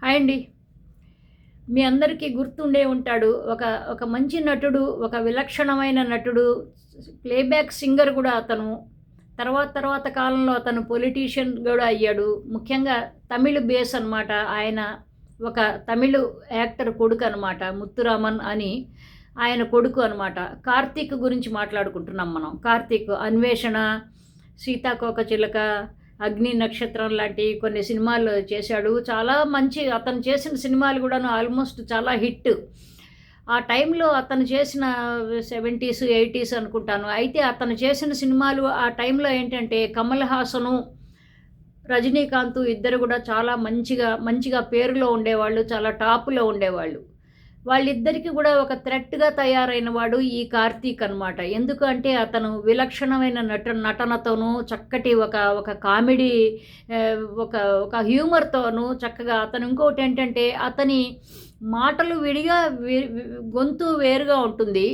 Hi అండి. మీ అందరికీ గుర్తుండే ఉంటాడు ఒక ఒక మంచి నటుడు ఒక విలక్షణమైన నటుడు ప్లేబ్యాక్ సింగర్ కూడా అతను. తర్వాత తర్వాత కాలంలో అతను పొలిటీషియన్ కూడా అయ్యాడు. ముఖ్యంగా తమిళ బేస్ అన్నమాట. ఆయన ఒక తమిళ యాక్టర్ కొడుకు అనమాట ముత్తురామన్ అని ఆయన కొడుకు అనమాట కార్తీక్ గురించి మాట్లాడుకుంటున్నాం మనం. కార్తీక్ అన్వేషణ సీతాకోక చిలక అగ్ని నక్షత్రం లాంటి కొన్ని సినిమాలు చేశాడు. చాలా మంచి అతను చేసిన సినిమాలు కూడాను ఆల్మోస్ట్ చాలా హిట్. ఆ టైంలో అతను చేసిన సెవెంటీస్ ఎయిటీస్ అనుకుంటాను. అయితే అతను చేసిన సినిమాలు ఆ టైంలో ఏంటంటే కమల్ హాసను రజనీకాంత్ ఇద్దరు కూడా చాలా మంచిగా మంచిగా పేరులో ఉండేవాళ్ళు చాలా టాప్లో ఉండేవాళ్ళు. వాళ్ళిద్దరికీ కూడా ఒక థ్రెట్గా తయారైన వాడు ఈ కార్తీక్ అనమాట ఎందుకంటే అతను విలక్షణమైన నట నటనతోనూ చక్కటి ఒక ఒక కామెడీ ఒక ఒక హ్యూమర్తోనూ చక్కగా అతను ఇంకోటి ఏంటంటే అతని మాటలు విడిగా గొంతు వేరుగా ఉంటుంది.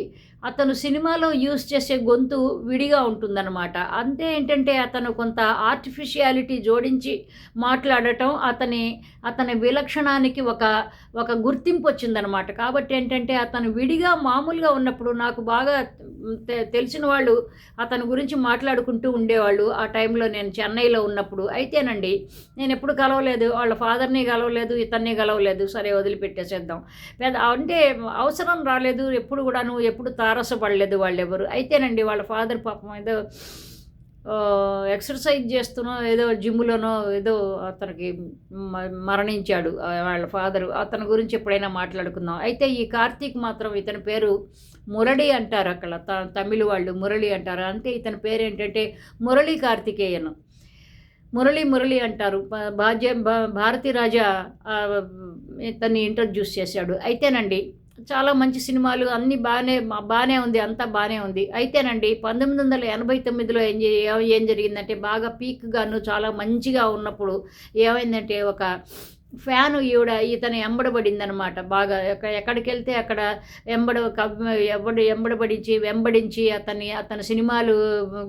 అతను సినిమాలో యూస్ చేసే గొంతు విడిగా ఉంటుందన్నమాట. అంతే ఏంటంటే అతను కొంత ఆర్టిఫిషియాలిటీ జోడించి మాట్లాడటం అతని అతని విలక్షణానికి ఒక ఒక గుర్తింపు వచ్చిందనమాట కాబట్టి ఏంటంటే అతను విడిగా మామూలుగా ఉన్నప్పుడు నాకు బాగా తె- తెలిసిన వాళ్ళు అతని గురించి మాట్లాడుకుంటూ ఉండేవాళ్ళు. ఆ టైంలో నేను చెన్నైలో ఉన్నప్పుడు అయితేనండి నేను ఎప్పుడు కలవలేదు. వాళ్ళ ఫాదర్ని కలవలేదు ఇతన్ని కలవలేదు. సరే వదిలిపెట్టేసేద్దాం. పెద్ద అంటే అవసరం రాలేదు. ఎప్పుడు కూడాను ఎప్పుడు తారసపడలేదు వాళ్ళెవరు. అయితేనండి వాళ్ళ ఫాదర్ పాపం ఏదో ఎక్సర్సైజ్ చేస్తునో ఏదో జిమ్లోనో ఏదో అతనికి మ- మరణించాడు వాళ్ళ ఫాదరు. అతని గురించి ఎప్పుడైనా మాట్లాడుకుందాం. అయితే ఈ కార్తీక్ మాత్రం ఇతని పేరు మురళి అంటారు అక్కడ. త తమిళ వాళ్ళు మురళి అంటారు. అంతే ఇతని పేరు ఏంటంటే మురళి కార్తికేయన్. మురళి మురళి అంటారు. భాజ్య భా- భారతీ రాజా ఇతన్ని ఇంట్రడ్యూస్ చేశాడు. అయితేనండి చాలా మంచి సినిమాలు అన్నీ బాగానే బాగానే ఉంది అంతా బాగానే ఉంది. అయితేనండి పంతొమ్మిది వందల ఎనభై తొమ్మిదిలో ఏం ఏం జరిగిందంటే బాగా పీక్గాను చాలా మంచిగా ఉన్నప్పుడు ఏమైందంటే ఒక ఫ్యాను ఈవిడ ఇతను ఎంబడబడిందనమాట బాగా ఎక్కడికి వెళ్తే అక్కడ ఎంబడ ఎవడ ఎవడు ఎంబడబడించి వెంబడించి అతని అతని సినిమాలు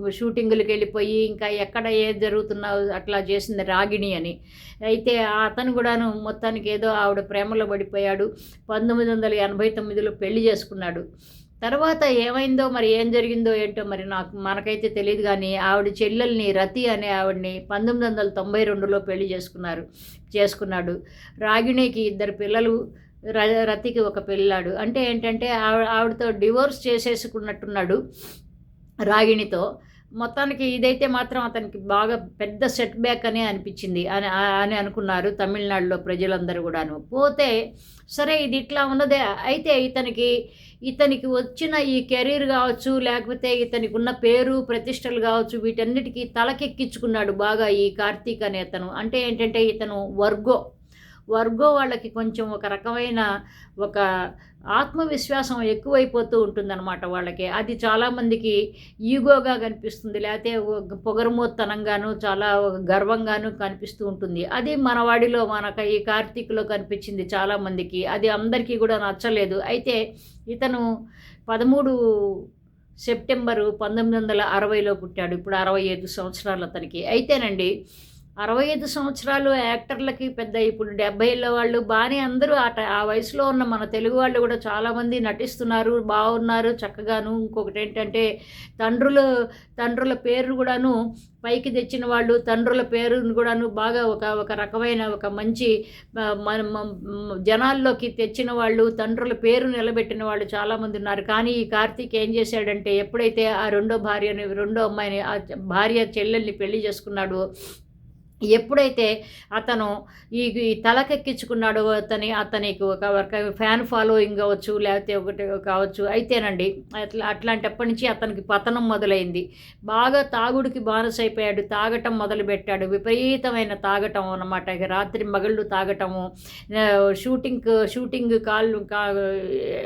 షూటింగులకు వెళ్ళిపోయి ఇంకా ఎక్కడ ఏది జరుగుతున్నా అట్లా చేసింది రాగిణి అని. అయితే అతను కూడాను మొత్తానికి ఏదో ఆవిడ ప్రేమలో పడిపోయాడు. పంతొమ్మిది వందల ఎనభై తొమ్మిదిలో పెళ్ళి చేసుకున్నాడు. తర్వాత ఏమైందో మరి ఏం జరిగిందో ఏంటో మరి నాకు మనకైతే తెలియదు కానీ ఆవిడ చెల్లెల్ని రతి అనే ఆవిడని పంతొమ్మిది వందల తొంభై రెండులో పెళ్ళి చేసుకున్నారు చేసుకున్నాడు. రాగిణికి ఇద్దరు పిల్లలు ర రతికి ఒక పిల్లాడు. అంటే ఏంటంటే ఆవిడ ఆవిడతో డివోర్స్ చేసేసుకున్నట్టున్నాడు రాగిణితో. మొత్తానికి ఇదైతే మాత్రం అతనికి బాగా పెద్ద సెట్ బ్యాక్ అనే అనిపించింది అని అని అనుకున్నారు తమిళనాడులో ప్రజలందరూ కూడాను. పోతే సరే ఇది ఇట్లా ఉన్నదే అయితే ఇతనికి ఇతనికి వచ్చిన ఈ కెరీర్ కావచ్చు లేకపోతే ఇతనికి ఉన్న పేరు ప్రతిష్టలు కావచ్చు వీటన్నిటికీ తలకెక్కించుకున్నాడు బాగా ఈ కార్తీక్ అనే అతను. అంటే ఏంటంటే ఇతను వర్గో. వర్గో వాళ్ళకి కొంచెం ఒక రకమైన ఒక ఆత్మవిశ్వాసం ఎక్కువైపోతూ ఉంటుందన్నమాట వాళ్ళకి. అది చాలామందికి ఈగోగా కనిపిస్తుంది లేకపోతే పొగరమోత్తనంగాను చాలా గర్వంగాను కనిపిస్తూ ఉంటుంది. అది మన వాడిలో మనకు ఈ కార్తీక్లో కనిపించింది చాలామందికి అది అందరికీ కూడా నచ్చలేదు. అయితే ఇతను పదమూడు సెప్టెంబరు పంతొమ్మిది వందల అరవైలో పుట్టాడు. ఇప్పుడు అరవై ఐదు సంవత్సరాలు అతనికి. అయితేనండి అరవై ఐదు సంవత్సరాలు యాక్టర్లకి పెద్ద ఇప్పుడు డెబ్బైలో వాళ్ళు బాగానే అందరూ ఆ ఆ వయసులో ఉన్న మన తెలుగు వాళ్ళు కూడా చాలామంది నటిస్తున్నారు బాగున్నారు చక్కగాను. ఇంకొకటి ఏంటంటే తండ్రులు తండ్రుల పేరు కూడాను పైకి తెచ్చిన వాళ్ళు తండ్రుల పేరును కూడాను బాగా ఒక ఒక రకమైన ఒక మంచి మన జనాల్లోకి తెచ్చిన వాళ్ళు తండ్రుల పేరు నిలబెట్టిన వాళ్ళు చాలామంది ఉన్నారు. కానీ ఈ కార్తీక్ ఏం చేశాడంటే ఎప్పుడైతే ఆ రెండో భార్యని రెండో అమ్మాయిని ఆ భార్య చెల్లెల్ని పెళ్ళి చేసుకున్నాడో ఎప్పుడైతే అతను ఈ తలకెక్కించుకున్నాడో అతని అతనికి ఒక ఒక ఫ్యాన్ ఫాలోయింగ్ కావచ్చు లేకపోతే ఒకటి కావచ్చు అయితేనండి అట్లా అట్లాంటప్పటి నుంచి అతనికి పతనం మొదలైంది. బాగా తాగుడికి బానిసైపోయాడు తాగటం మొదలుపెట్టాడు. విపరీతమైన తాగటం అన్నమాట. రాత్రి మగళ్ళు తాగటము షూటింగ్ షూటింగ్ కాల్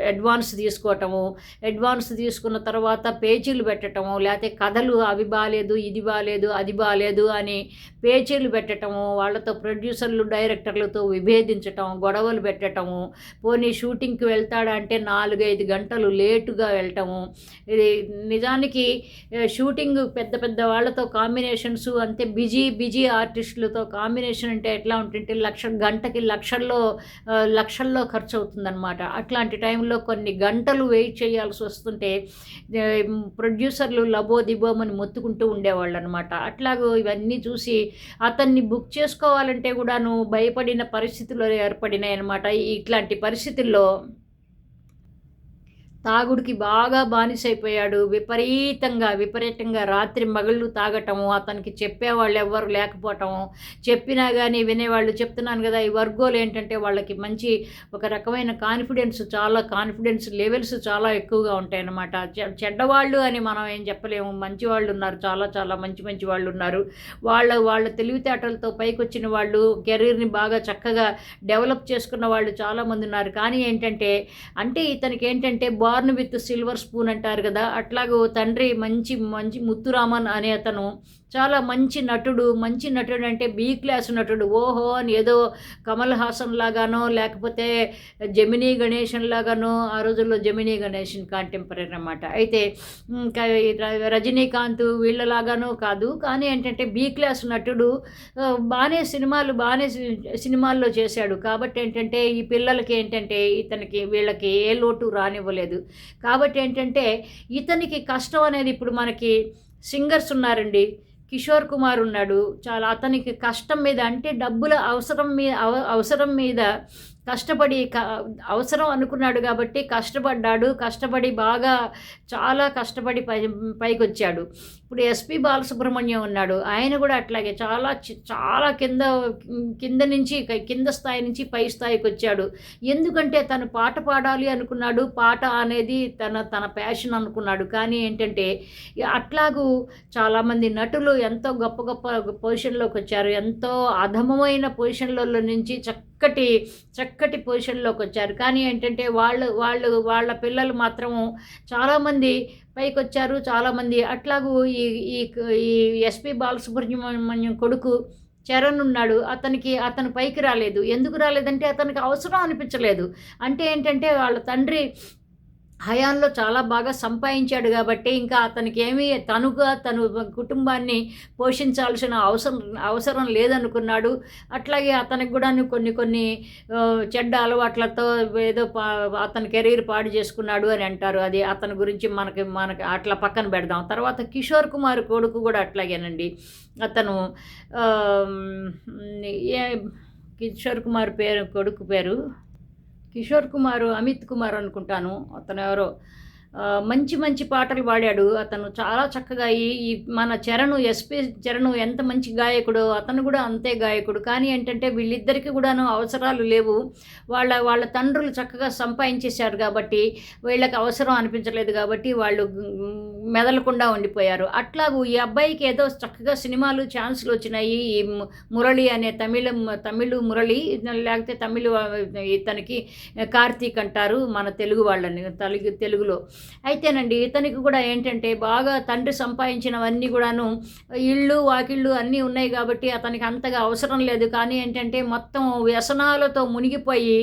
అడ్వాన్స్ తీసుకోవటము అడ్వాన్స్ తీసుకున్న తర్వాత పేజీలు పెట్టటము లేకపోతే కథలు అవి బాగాలేదు ఇది బాగాలేదు అది బాగాలేదు అని పేజీలు కేసులు పెట్టటము వాళ్ళతో ప్రొడ్యూసర్లు డైరెక్టర్లతో విభేదించటం గొడవలు పెట్టటము పోనీ షూటింగ్కి వెళ్తాడంటే నాలుగైదు గంటలు లేటుగా వెళ్ళటము. ఇది నిజానికి షూటింగ్ పెద్ద పెద్ద వాళ్ళతో కాంబినేషన్స్ అంతే బిజీ బిజీ ఆర్టిస్టులతో కాంబినేషన్ అంటే ఎట్లా ఉంటుంటే లక్ష గంటకి లక్షల్లో లక్షల్లో ఖర్చు అవుతుందన్నమాట అట్లాంటి టైంలో కొన్ని గంటలు వెయిట్ చేయాల్సి వస్తుంటే ప్రొడ్యూసర్లు లబో దిబోమని మొత్తుకుంటూ ఉండేవాళ్ళు అనమాట అట్లాగూ ఇవన్నీ చూసి అతన్ని బుక్ చేసుకోవాలంటే కూడాను భయపడిన పరిస్థితులు ఏర్పడినాయి అనమాట ఇట్లాంటి పరిస్థితుల్లో తాగుడికి బాగా బానిసైపోయాడు. విపరీతంగా విపరీతంగా రాత్రి మగళ్ళు తాగటము అతనికి చెప్పేవాళ్ళు ఎవ్వరు లేకపోవటము చెప్పినా కానీ వినేవాళ్ళు చెప్తున్నాను కదా ఈ వర్గోలు ఏంటంటే వాళ్ళకి మంచి ఒక రకమైన కాన్ఫిడెన్స్ చాలా కాన్ఫిడెన్స్ లెవెల్స్ చాలా ఎక్కువగా ఉంటాయన్నమాట. చె- చెడ్డవాళ్ళు అని మనం ఏం చెప్పలేము. మంచి వాళ్ళు ఉన్నారు చాలా చాలా మంచి మంచి వాళ్ళు ఉన్నారు. వాళ్ళ వాళ్ళ తెలివితేటలతో పైకి వచ్చిన వాళ్ళు కెరీర్ని బాగా చక్కగా డెవలప్ చేసుకున్న వాళ్ళు చాలామంది ఉన్నారు. కానీ ఏంటంటే అంటే ఇతనికి ఏంటంటే బార్న్ విత్ సిల్వర్ స్పూన్ అంటారు కదా అట్లాగే తండ్రి మంచి మంచి ముత్తురామన్ అనే అతను చాలా మంచి నటుడు మంచి నటుడు అంటే బీ క్లాస్ నటుడు. ఓహో అని ఏదో కమల్ హాసన్ లాగానో లేకపోతే జమినీ గణేషన్ లాగానో ఆ రోజుల్లో జమినీ గణేషన్ కాంటెంపరీ అనమాట అయితే రజనీకాంత్ వీళ్ళలాగానో కాదు కానీ ఏంటంటే బీ క్లాస్ నటుడు బాగానే సినిమాలు బాగానే సినిమాల్లో చేశాడు. కాబట్టి ఏంటంటే ఈ పిల్లలకి ఏంటంటే ఇతనికి వీళ్ళకి ఏ లోటు రానివ్వలేదు. కాబట్టి ఏంటంటే ఇతనికి కష్టం అనేది ఇప్పుడు మనకి సింగర్స్ ఉన్నారండి. కిషోర్ కుమార్ ఉన్నాడు. చాలా అతనికి కష్టం మీద అంటే డబ్బుల అవసరం మీద అవసరం మీద కష్టపడి క అవసరం అనుకున్నాడు కాబట్టి కష్టపడ్డాడు కష్టపడి బాగా చాలా కష్టపడి పై పైకి వచ్చాడు ఇప్పుడు ఎస్పి బాలసుబ్రహ్మణ్యం ఉన్నాడు. ఆయన కూడా అట్లాగే చాలా చి- చాలా కింద కింద నుంచి కింద స్థాయి నుంచి పై స్థాయికి వచ్చాడు ఎందుకంటే తను పాట పాడాలి అనుకున్నాడు. పాట అనేది తన తన ప్యాషన్ అనుకున్నాడు. కానీ ఏంటంటే అట్లాగూ చాలామంది నటులు ఎంతో గొప్ప గొప్ప పొజిషన్లోకి వచ్చారు ఎంతో అధమమైన పొజిషన్లలో నుంచి చక్క చక్కటి చక్కటి పొజిషన్లోకి వచ్చారు. కానీ ఏంటంటే వాళ్ళు వాళ్ళు వాళ్ళ పిల్లలు మాత్రము చాలామంది పైకి వచ్చారు చాలామంది అట్లాగూ ఈ ఈ ఈ ఎస్పి బాలసుబ్రహ్మణ్యం కొడుకు చరణ్ ఉన్నాడు. అతనికి అతను పైకి రాలేదు. ఎందుకు రాలేదంటే అతనికి అవసరం అనిపించలేదు. అంటే ఏంటంటే వాళ్ళ తండ్రి హయాంలో చాలా బాగా సంపాదించాడు కాబట్టి ఇంకా అతనికి ఏమీ తనుగా తను కుటుంబాన్ని పోషించాల్సిన అవసరం అవసరం లేదనుకున్నాడు. అట్లాగే అతనికి కూడా కొన్ని కొన్ని చెడ్డ అలవాట్లతో ఏదో పా అతని కెరీర్ పాడు చేసుకున్నాడు అని అంటారు. అది అతని గురించి మనకి మనకి అట్లా పక్కన పెడదాం. తర్వాత కిషోర్ కుమార్ కొడుకు కూడా అట్లాగేనండి. అతను ఏ కిషోర్ కుమార్ పేరు కొడుకు పేరు కిషోర్ కుమార్ అమిత్ కుమార్ అనుకుంటాను. అతను ఎవరో? మంచి మంచి పాటలు పాడాడు. అతను చాలా చక్కగా ఈ ఈ మన చరణు ఎస్పి చరణు ఎంత మంచి గాయకుడో అతను కూడా అంతే గాయకుడు. కానీ ఏంటంటే వీళ్ళిద్దరికీ కూడాను అవసరాలు లేవు. వాళ్ళ వాళ్ళ తండ్రులు చక్కగా సంపాదించేశారు కాబట్టి వీళ్ళకి అవసరం అనిపించలేదు కాబట్టి వాళ్ళు మెదలకుండా ఉండిపోయారు. అట్లాగూ ఈ అబ్బాయికి ఏదో చక్కగా సినిమాలు ఛాన్సులు వచ్చినాయి. ఈ మురళి అనే తమిళ తమిళ మురళి లేకపోతే తమిళ ఇతనికి కార్తీక్ అంటారు మన తెలుగు వాళ్ళని తెలుగు తెలుగులో. అయితేనండి ఇతనికి కూడా ఏంటంటే బాగా తండ్రి సంపాదించినవన్నీ కూడాను ఇళ్ళు వాకిళ్ళు అన్నీ ఉన్నాయి కాబట్టి అతనికి అంతగా అవసరం లేదు. కానీ ఏంటంటే మొత్తం వ్యసనాలతో మునిగిపోయి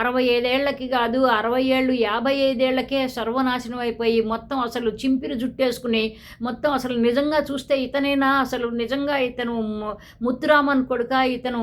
అరవై ఐదేళ్ళకి కాదు అరవై ఏళ్ళు యాభై ఐదేళ్ళకే సర్వనాశనం అయిపోయి మొత్తం అసలు చింపిరి జుట్టేసుకుని మొత్తం అసలు నిజంగా చూస్తే ఇతనేనా? అసలు నిజంగా ఇతను ముత్తురామన్ కొడుక? ఇతను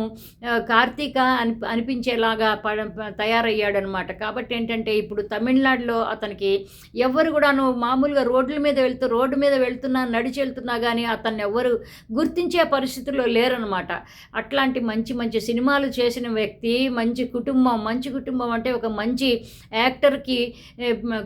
కార్తీక అని అనిపించేలాగా పడ తయారయ్యాడనమాట. కాబట్టి ఏంటంటే ఇప్పుడు తమిళనాడులో అతనికి ఎవ్వరు కూడాను మామూలుగా రోడ్ల మీద వెళ్తూ రోడ్డు మీద వెళ్తున్నా నడిచి వెళ్తున్నా కానీ అతన్ని ఎవ్వరు గుర్తించే పరిస్థితుల్లో లేరనమాట అట్లాంటి మంచి మంచి సినిమాలు చేసిన వ్యక్తి మంచి కుటుంబం మంచి కుటుంబం అంటే ఒక మంచి యాక్టర్కి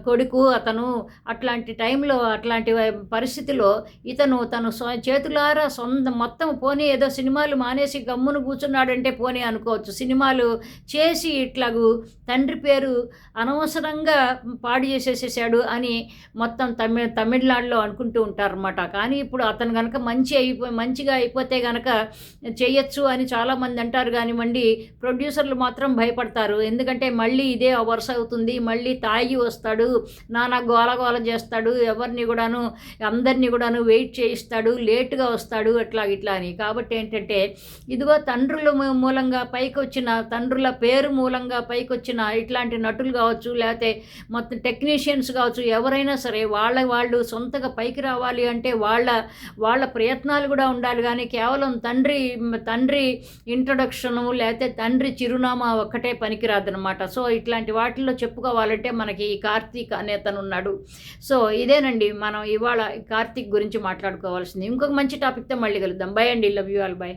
కొడుకు అతను అట్లాంటి టైంలో అట్లాంటి పరిస్థితిలో ఇతను తను చేతులారా సొంత మొత్తం పోనీ ఏదో సినిమాలు మానేసి గమ్మును కూర్చున్నాడంటే పోనీ అనుకోవచ్చు. సినిమాలు చేసి ఇట్లాగూ తండ్రి పేరు అనవసరంగా పాడు చేసేసేసాడు అని మొత్తం తమిళ తమిళనాడులో అనుకుంటూ ఉంటారనమాట కానీ ఇప్పుడు అతను కనుక మంచి అయిపో మంచిగా అయిపోతే కనుక చేయొచ్చు అని చాలామంది అంటారు. కానివ్వండి ప్రొడ్యూసర్లు మాత్రం భయపడతారు. ఎందుకంటే మళ్ళీ ఇదే వరుస అవుతుంది. మళ్ళీ తాగి వస్తాడు. నానా గోల గోల చేస్తాడు. ఎవరిని కూడాను అందరినీ కూడాను వెయిట్ చేయిస్తాడు. లేటుగా వస్తాడు. అట్లా ఇట్లా అని. కాబట్టి ఏంటంటే ఇదిగో తండ్రుల మూ- మూలంగా పైకి వచ్చిన తండ్రుల పేరు మూలంగా పైకి వచ్చిన ఇట్లాంటి నటులు కావచ్చు లేకపోతే మొత్తం టెక్నీషియన్స్ కావచ్చు ఎవరైనా సరే వాళ్ళ వాళ్ళు సొంతగా పైకి రావాలి అంటే వాళ్ళ వాళ్ళ ప్రయత్నాలు కూడా ఉండాలి. కానీ కేవలం తండ్రి తండ్రి ఇంట్రొడక్షను లేకపోతే తండ్రి చిరునామా ఒక్కటే పనికిరాదనమాట సో ఇట్లాంటి వాటిల్లో చెప్పుకోవాలంటే మనకి ఈ కార్తీక్ అనే ఉన్నాడు. సో ఇదేనండి మనం ఇవాళ కార్తీక్ గురించి మాట్లాడుకోవాల్సింది. ఇంకొక మంచి టాపిక్తో మళ్ళీ కలుద్దాం. బై అండి. Love you all by